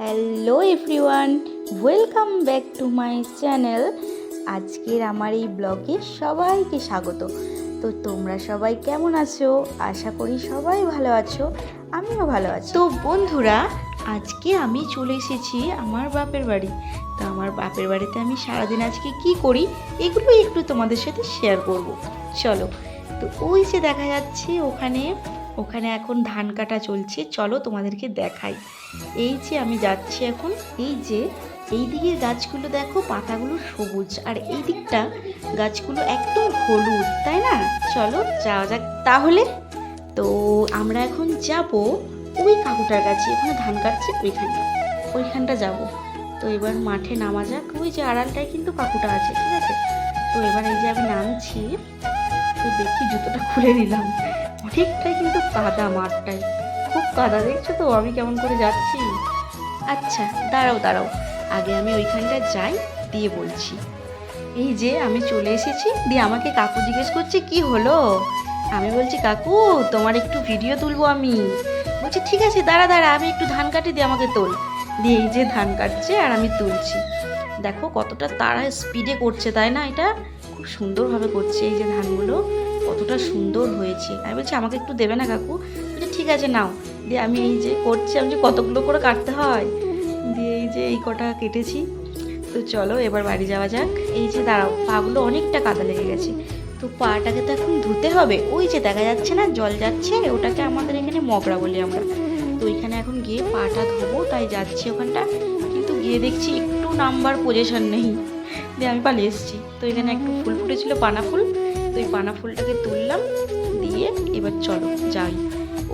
Hello everyone welcome back to my channel আজকের আমার এই ব্লগে সবাইকে স্বাগত। তো তোমরা সবাই কেমন আছো? আশা করি সবাই ভালো আছো। আমিও ভালো আছি। তো বন্ধুরা, আজকে আমি চলে এসেছি আমার বাপের বাড়ি। তো আমার বাপের বাড়িতে আমি সারাদিন আজকে কি করি এগুলো একটু তোমাদের সাথে শেয়ার করব। চলো, তো ওই যে দেখা যাচ্ছে ওখানে ওখানে এখন ধান কাটা চলছে, চলো তোমাদেরকে দেখাই। এই যে আমি যাচ্ছি এখন, এই যে এই দিকের গাছগুলো দেখো, পাতাগুলো সবুজ, আর এই দিকটা গাছগুলো একদম হলুদ, তাই না? চলো যাওয়া যাক তাহলে। তো আমরা এখন যাব ওই কাকুটার কাছে ওখানে ধান কাটছে ওইখানটা ওইখানটা যাব। তো এবার মাঠে নামা যাক, ওই যে আড়ালটায় কিন্তু কাকুটা আছে, ঠিক আছে? তো এবার এই যে আমি নামছি তো দেখি জুতোটা খুলে নিলাম। অনেকটাই কিন্তু কাদা মাঠটায়। খুব কাদা, দেখছ তো? আমি কেমন করে যাচ্ছি? আচ্ছা দাঁড়াও দাঁড়াও। আগে আমি ওইখানটা যাই, দিয়ে বলছি। এই যে, আমি চলে এসেছি, দিয়ে আমাকে কাকু জিজ্ঞেস করছে, কি হলো? আমি বলছি, কাকু, তোমার একটু ভিডিও তুলবো আমি। বলছি, ঠিক আছে, দাঁড়া দাঁড়া, আমি একটু ধান কাটি, দিয়ে আমাকে তোল। দিয়ে এই যে ধান কাটছে, আর আমি তুলছি। দেখো কতটা তারা স্পিডে করছে, তাই না এটা? সুন্দরভাবে করছে এই যে ধানগুলো, কতটা সুন্দর হয়েছে। আমি বলছি, আমাকে একটু দেবে না কাকু? বলছে, ঠিক আছে, নাও। দিয়ে আমি এই যে করছি, আমি যে কতগুলো করে কাটতে হয়? দিয়ে এই যে এই কটা কেটেছি। তো চলো, এবার বাড়ি যাওয়া যাক। এই যে দাঁড়াও, পাগুলো অনেকটা কাদা লেগে গেছে। তো পাটাকে তো এখন ধুতে হবে। ওই যে দেখা যাচ্ছে না, জল যাচ্ছে, ওটাকে আমাদের এখানে মগরা বলি আমরা। তো ওইখানে এখন গিয়ে পাটা ধোবো, তাই যাচ্ছি ওখানটা। কিন্তু গিয়ে দেখছি একটু নাম্বার পজিশন নেই। দিয়ে আমি পালিয়ে এসেছি। তো এখানে একটু ফুল ফুটেছিল, পানা ফুল। তো এই পানা ফুলটাকে তুললাম, দিয়ে এবার চলো যাই।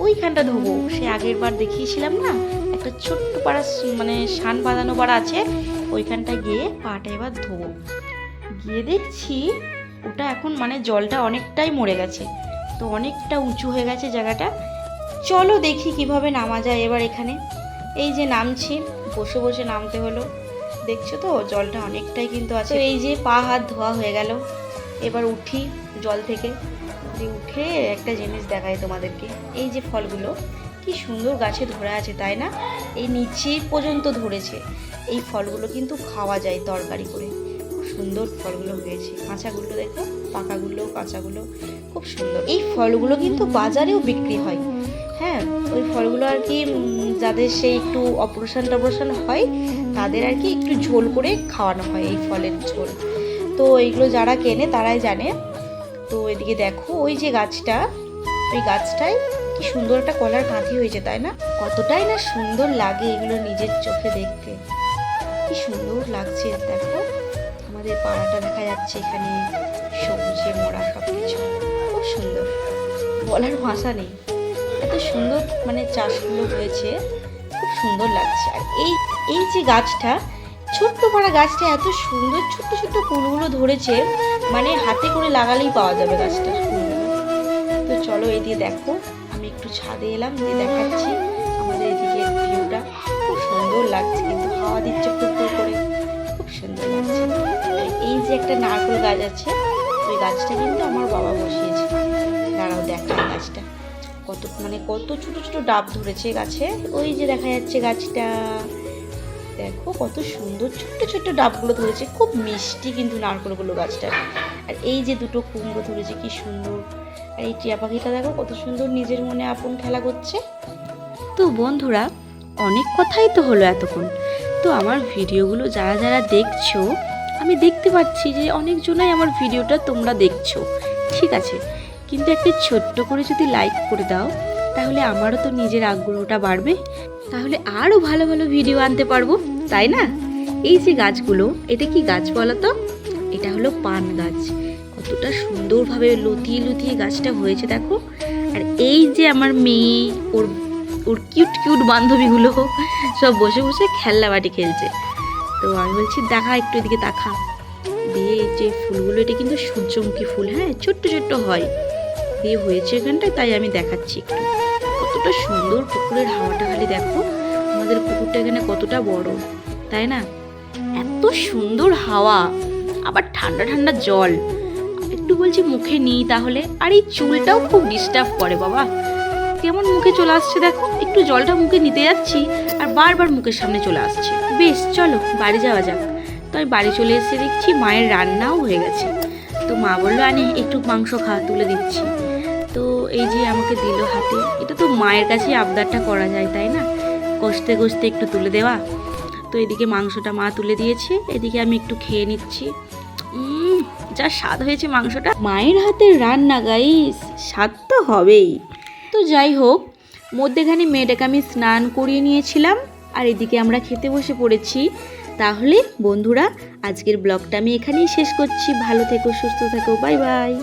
ওইখানটা ধোবো। সে আগের বার দেখিয়েছিলাম না, একটা ছোট্ট পাড়া মানে সান বাঁধানো পাড়া আছে ওইখানটা গিয়ে পাটা এবার ধোবো। গিয়ে দেখছি ওটা এখন মানে জলটা অনেকটাই মরে গেছে। তো অনেকটা উঁচু হয়ে গেছে জায়গাটা। চলো দেখি কীভাবে নামা যায় এবার এখানে। এই যে নামছি, বসে বসে নামতে হলো। দেখছ তো? জলটা অনেকটাই কিন্তু আছে। এই যে পা হাত ধোয়া হয়ে গেল। এবার উঠি জল থেকে। দিয়ে উঠে একটা জিনিস দেখায় তোমাদেরকে। এই যে ফলগুলো, কি সুন্দর গাছে ধরে আছে, তাই না? এই নিচে পর্যন্ত ধরেছে। এই ফলগুলো কিন্তু খাওয়া যায় তরকারি করে। খুব সুন্দর ফলগুলো হয়েছে। কাঁচাগুলো দেখো, পাকাগুলো, কাঁচাগুলো, খুব সুন্দর। এই ফলগুলো কিন্তু বাজারেও বিক্রি হয়। হ্যাঁ ওই ফলগুলো আর কি যাদের সেই একটু অপারেশন টপারেশন হয়, তাদের আর কি একটু ঝোল করে খাওয়ানো হয় এই ফলের ঝোল। তো এইগুলো যারা কেনে তারাই জানে। তো এদিকে দেখো, ওই যে গাছটা, ওই গাছটায় কি সুন্দর একটা কলার কাঁথি হয়েছে, তাই না? কতটাই না সুন্দর লাগে এগুলো নিজের চোখে দেখতে। কি সুন্দর লাগছে, দেখো। আমাদের পাড়াটা দেখা যাচ্ছে এখানে, সবুজে মোড়া সব কিছু খুব সুন্দর। বলার ভাষা নেই। এত সুন্দর মানে চাষগুলো হয়েছে, খুব সুন্দর লাগছে। আর এই এই যে গাছটা, ছোট্ট পাড়া গাছটা এত সুন্দর, ছোট্ট ছোট্ট ফুলগুলো ধরেছে মানে হাতে করে লাগালেই পাওয়া যাবে গাছটা। তো চলো এই দিয়ে দেখো, আমি একটু ছাদে এলাম দিয়ে দেখাচ্ছি আমাদের এদিকে ভিউটা। খুব সুন্দর লাগছে, কিন্তু হাওয়া দিচ্ছে খুব করে। খুব সুন্দর লাগছে। এই যে একটা নারকেল গাছ আছে, ওই গাছটা কিন্তু আমার বাবা বসিয়েছে। দাঁড়াও দেখা গাছটা। কত মানে কত ছোট ছোট ডাব ধরেছে গাছে। ওই যে দেখা যাচ্ছে গাছটা। দেখো কত সুন্দর ছোট্ট ছোট্ট ডাবগুলো ধরেছে। খুব মিষ্টি কিন্তু নারকেলগুলো গাছটা। আর এই যে দুটো কুমড়ো ধরেছে, কি সুন্দর। আর এই টিয়া পাখিটা দেখো কত সুন্দর নিজের মনে আপন খেলা করছে। তো বন্ধুরা, অনেক কথাই তো হলো এতক্ষণ। তো আমার ভিডিওগুলো যারা যারা দেখছ, আমি দেখতে পাচ্ছি যে অনেকজনাই আমার ভিডিওটা তোমরা দেখছ। ঠিক আছে কিন্তু একটা ছোট্ট করে যদি লাইক করে দাও, তাহলে আমারও তো নিজের আগ্রহটা বাড়বে। তাহলে আরও ভালো ভালো ভিডিও আনতে পারব, তাই না? এই যে গাছগুলো, এটা কি গাছ বলো তো? এটা হলো পান গাছ। কতটা সুন্দরভাবে লতিয়ে লতিয়ে গাছটা হয়েছে দেখো। আর এই যে আমার মেয়ে, ওর ওর কিউট কিউট বান্ধবীগুলো সব বসে বসে খেলনা বাটি খেলছে। তো আমি বলছি, দেখা একটু এদিকে দেখা। দিয়ে যে ফুলগুলো, এটা কিন্তু সূর্যমুখী ফুল হ্যাঁ? ছোট্ট ছোট্ট হয়। দিয়ে হয়েছে এখানটায়, তাই আমি দেখাচ্ছি কতটা সুন্দর পুকুরের হাওয়াটা, খালি দেখো। আমাদের পুকুরটা এখানে কতটা বড়, তাই না? এত সুন্দর হাওয়া, আবার ঠান্ডা ঠান্ডা জল। একটু বলছি মুখে নিই তাহলে, আর এই চুলটাও খুব ডিস্টার্ব করে, বাবা। কেমন মুখে চলে আসছে দেখো, একটু জলটা মুখে নিতে যাচ্ছি, আর বারবার মুখের সামনে চলে আসছে। বেশ, চলো, বাড়ি যাওয়া যাক। তো আমি বাড়ি চলে এসে দেখছি মায়ের রান্নাও হয়ে গেছে। তো মা বলল, আনে, একটু মাংস খা, তুলে দিচ্ছি। তো এই যে আমাকে দিল হাতে, এটা তো মায়ের কাছেই আবদারটা করা যায়, তাই না? কষতে কষতে একটু তুলে দেওয়া। তো এদিকে মাংসটা মা তুলে দিয়েছে, এদিকে আমি একটু খেয়ে নিচ্ছি। যা স্বাদ হয়েছে মাংসটা। মায়ের হাতের রান্না গাইস স্বাদ তো হবেই। তো যাই হোক, মধ্যেখানে মেয়েটাকে আমি স্নান করিয়ে নিয়েছিলাম, আর এদিকে আমরা খেতে বসে পড়েছি। তাহলে বন্ধুরা, আজকের ব্লগটা আমি এখানেই শেষ করছি। ভালো থেকো, সুস্থ থেকো বাই বাই